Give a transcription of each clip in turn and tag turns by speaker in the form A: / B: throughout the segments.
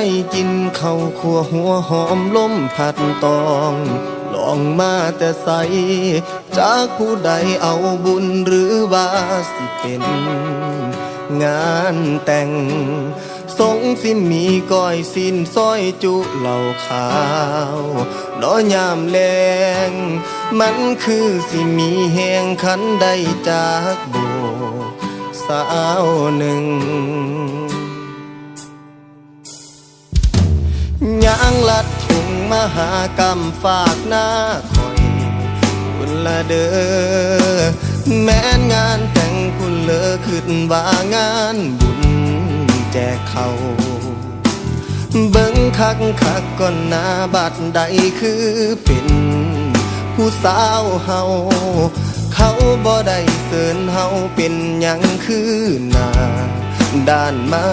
A: ได้กินข้าวขัวหัวหอมล้มผัดตองลองมาแต่ใส จากผู้ใดเอาบุญหรือว่าสิเป็น งานแต่ง สงสิมีก้อยสิ้นส้อยจุเหล่าขาวน้อยามแรงมันคือสิมีแหงขันได้จากโบสาวหนึ่ง ยางลัดถุงมหากรรมฝากหน้าคอยคุณละเด้อแม้นงานแต่งคุณเลอขึ้นว่างานบุญแจกเขาเบิ้งคักคักก่อนนาบัดใดคือเป็นผู้สาวเฮาเขาบ่ได้เสิญเฮาเป็นยังคือหนาด้านมา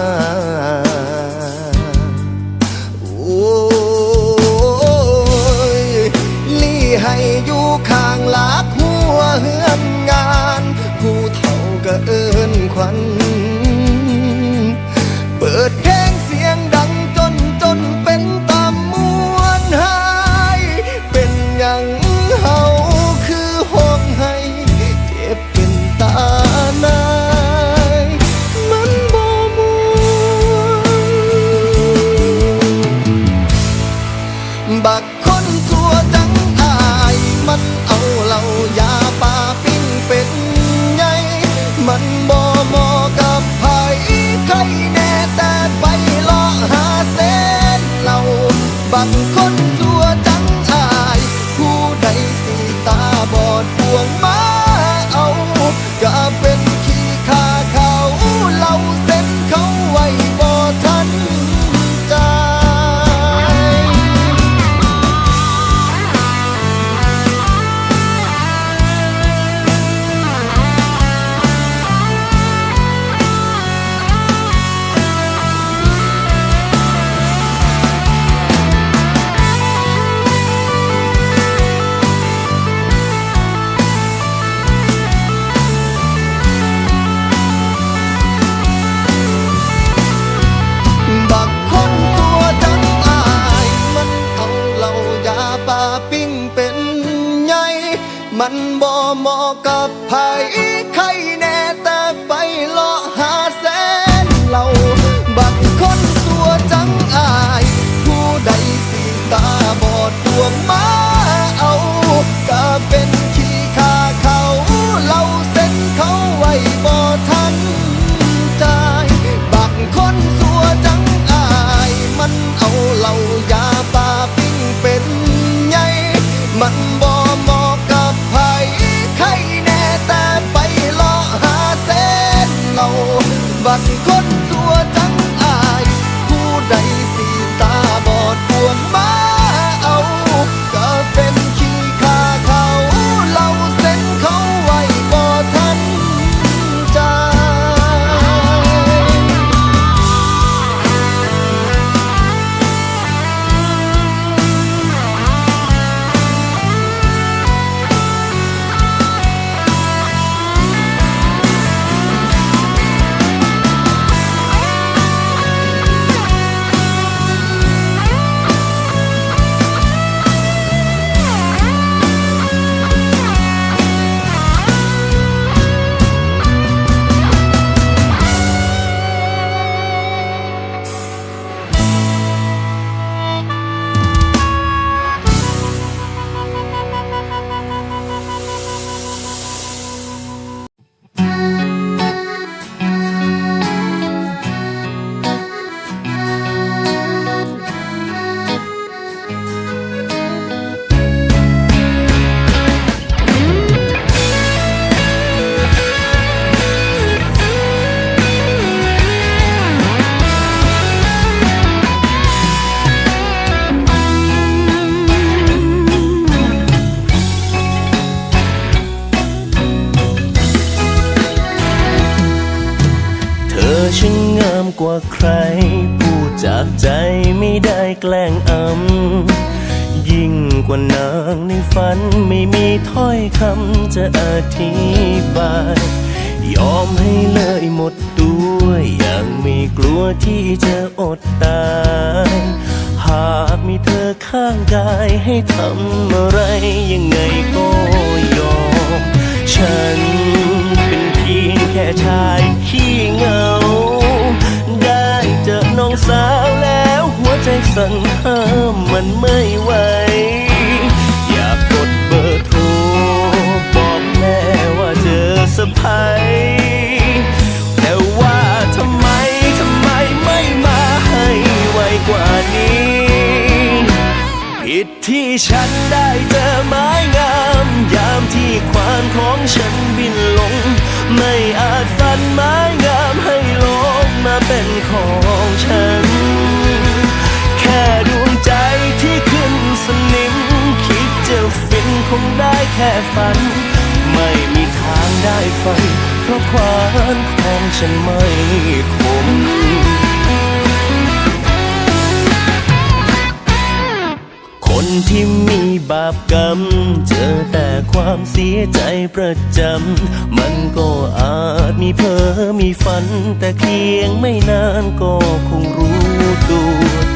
A: กว่าใคร พูดจากใจไม่ได้แกล้งอำ ยิ่งกว่านางในฝันไม่มีถ้อยคำจะอธิบาย
B: ยอมให้เลยหมดตัวอย่างไม่กลัวที่จะอดตาย หากมีเธอข้างกายให้ทำอะไรยังไงก็ยอม ฉันเป็นเพียงแค่ชายขี้เหงา สาวแล้วหัวใจสั่นห้ามมันไม่ไหว อยากกดเบอร์โทร บอกแม่ว่าเจอสะพายแต่ว่าทำไมทำไมไม่มาให้ไวกว่านี้ ผิดที่ฉันได้เจอไม้งาม ยามที่ควานของฉันบินลง ไม่อาจฝันไม้งามให้ลงมาเป็นของ งได้แค่ฝัน ไม่มีทางได้ฝัน เพราะควานของฉันไม่คมคนที่มีบาปกรรม เจอแต่ความเสียใจประจำ มันก็อาจมีเพ้อมีฝัน แต่เพียงไม่นานก็คงรู้ตัว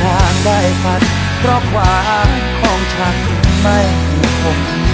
C: ทางได้ฝันเพราะความของฉันไม่คง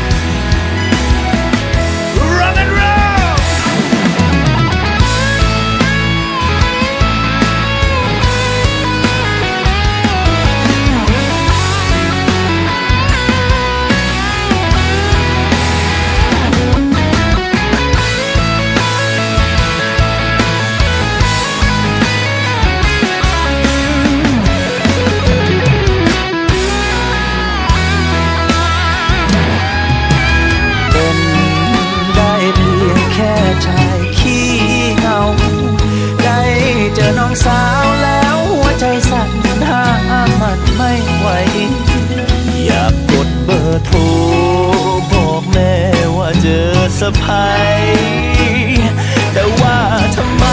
C: สะ
B: พายแต่ว่าทำไม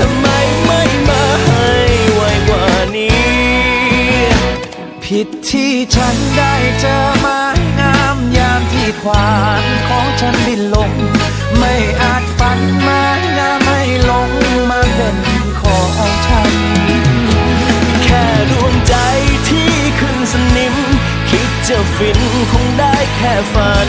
B: ทำไมไม่มาให้ไวกว่านี้
C: ผิดที่ฉันได้เจอไม้งามยามที่ควานของฉันบินลง ไม่อาจฝันไม้งามให้ลงมาเป็นของฉัน
B: แค่ดวงใจที่ขึ้นสนิม คิดจะฟินคงได้แค่ฝัน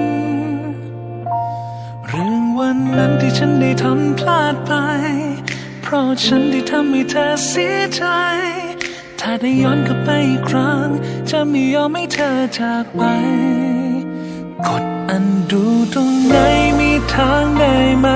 D: วันนั้นที่ฉันได้ทำพลาดไป เพราะฉันได้ทำให้เธอเสียใจ ถ้าได้ย้อนกลับไปอีกครั้ง จะไม่ยอมให้เธอจากไป กดอันดูตรงไหนมีทางได้ไหม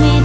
E: me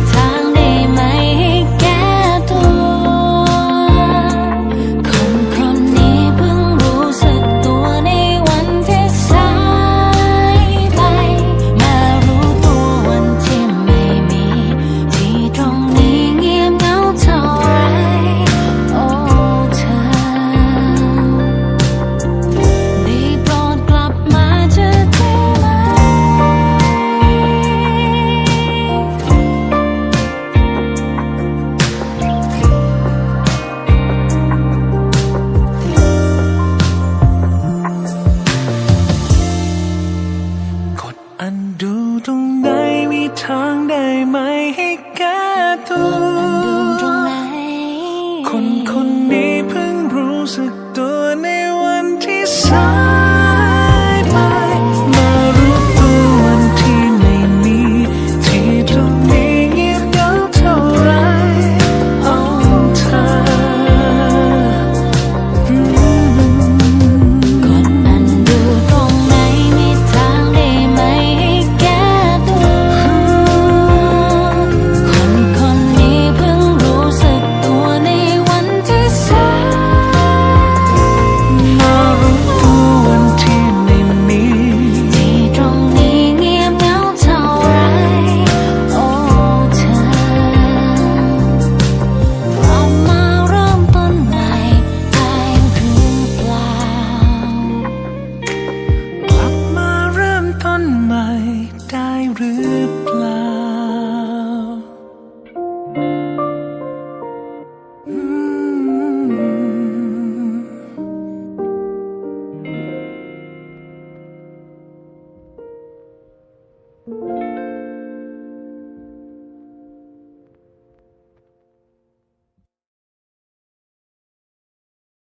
E: 노래.